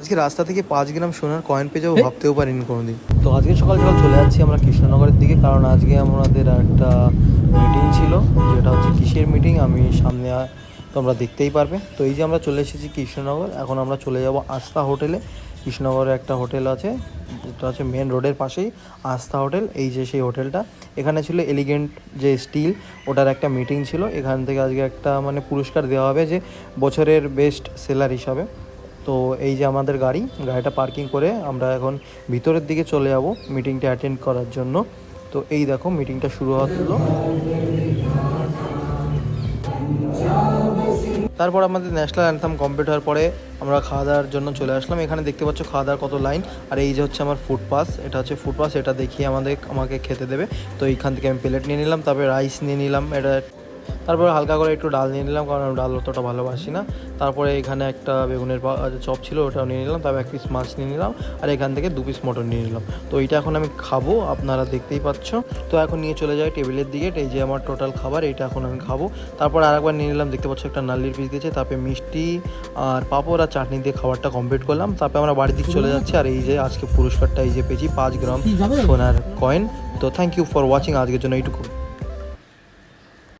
আজকে রাস্তা থেকে পাঁচ গ্রাম সোনার কয়েন পেয়ে যাব ভাবতেও পারিনি কোনোদিন। তো আজকে সকাল সকাল চলে যাচ্ছি আমরা কৃষ্ণনগরের দিকে কারণ আজকে আমাদের একটা মিটিং ছিল যেটা হচ্ছে কিসের মিটিং আমি সামনে তোমরা দেখতেই পারবে। তো এই যে আমরা চলে এসেছি কৃষ্ণনগর এখন আমরা চলে যাব আস্থা হোটেলে। কৃষ্ণনগরে একটা হোটেল আছে যেটা হচ্ছে মেন রোডের পাশেই আস্থা হোটেল এই যে সেই হোটেলটা। এখানে ছিল এলিগেন্ট যে স্টিল ওটার একটা মিটিং ছিল। এখান থেকে আজকে একটা মানে পুরস্কার দেওয়া হবে যে বছরের বেস্ট সেলার হিসাবে। তো এই যে আমাদের গাড়ি, গাড়িটা পার্কিং করে আমরা এখন ভিতরের দিকে চলে যাব মিটিংটা অ্যাটেন্ড করার জন্য। তো এই দেখো মিটিংটা শুরু হলো তারপর আমাদের ন্যাশনাল অ্যান্থাম কমপ্লিট হওয়ার পরে আমরা খাওয়া দাওয়ার জন্য চলে আসলাম। এখানে দেখতে পাচ্ছ খাওয়া দাওয়ার কত লাইন আর এই যে হচ্ছে আমার ফুড পাস এটা হচ্ছে ফুড পাস এটা দেখিয়ে আমাদের, আমাকে খেতে দেবে। তো এইখান থেকে আমি প্লেট নিয়ে নিলাম, তারপরে রাইস নিয়ে নিলাম, এটা তারপরে হালকা করে একটু ডাল নিয়ে নিলাম কারণ আমি ডাল অতটা ভালোবাসি না। তারপরে এখানে একটা বেগুনের চপ ছিল ওটাও নিয়ে নিলাম তারপর এক পিস মাছ নিয়ে নিলাম আর এখান থেকে দু পিস মটন নিয়ে নিলাম। তো এইটা এখন আমি খাব আপনারা দেখতেই পাচ্ছ। তো এখন নিয়ে চলে যাই টেবিলের দিকে এই যে আমার টোটাল খাবার এইটা এখন আমি খাব। তারপর আরেকবার নিয়ে নিলাম দেখতে পাচ্ছ একটা নাল্লির পিস দিয়েছে তারপরে মিষ্টি আর পাঁপড় আর চাটনি দিয়ে খাবারটা কমপ্লিট করলাম। তারপরে আমরা বাড়ির দিকে চলে যাচ্ছি আর এই যে আজকে পুরস্কারটা এই যে পেয়েছি পাঁচ গ্রাম সোনার কয়েন তো থ্যাংক ইউ ফর ওয়াচিং আজকের জন্য এইটুকু।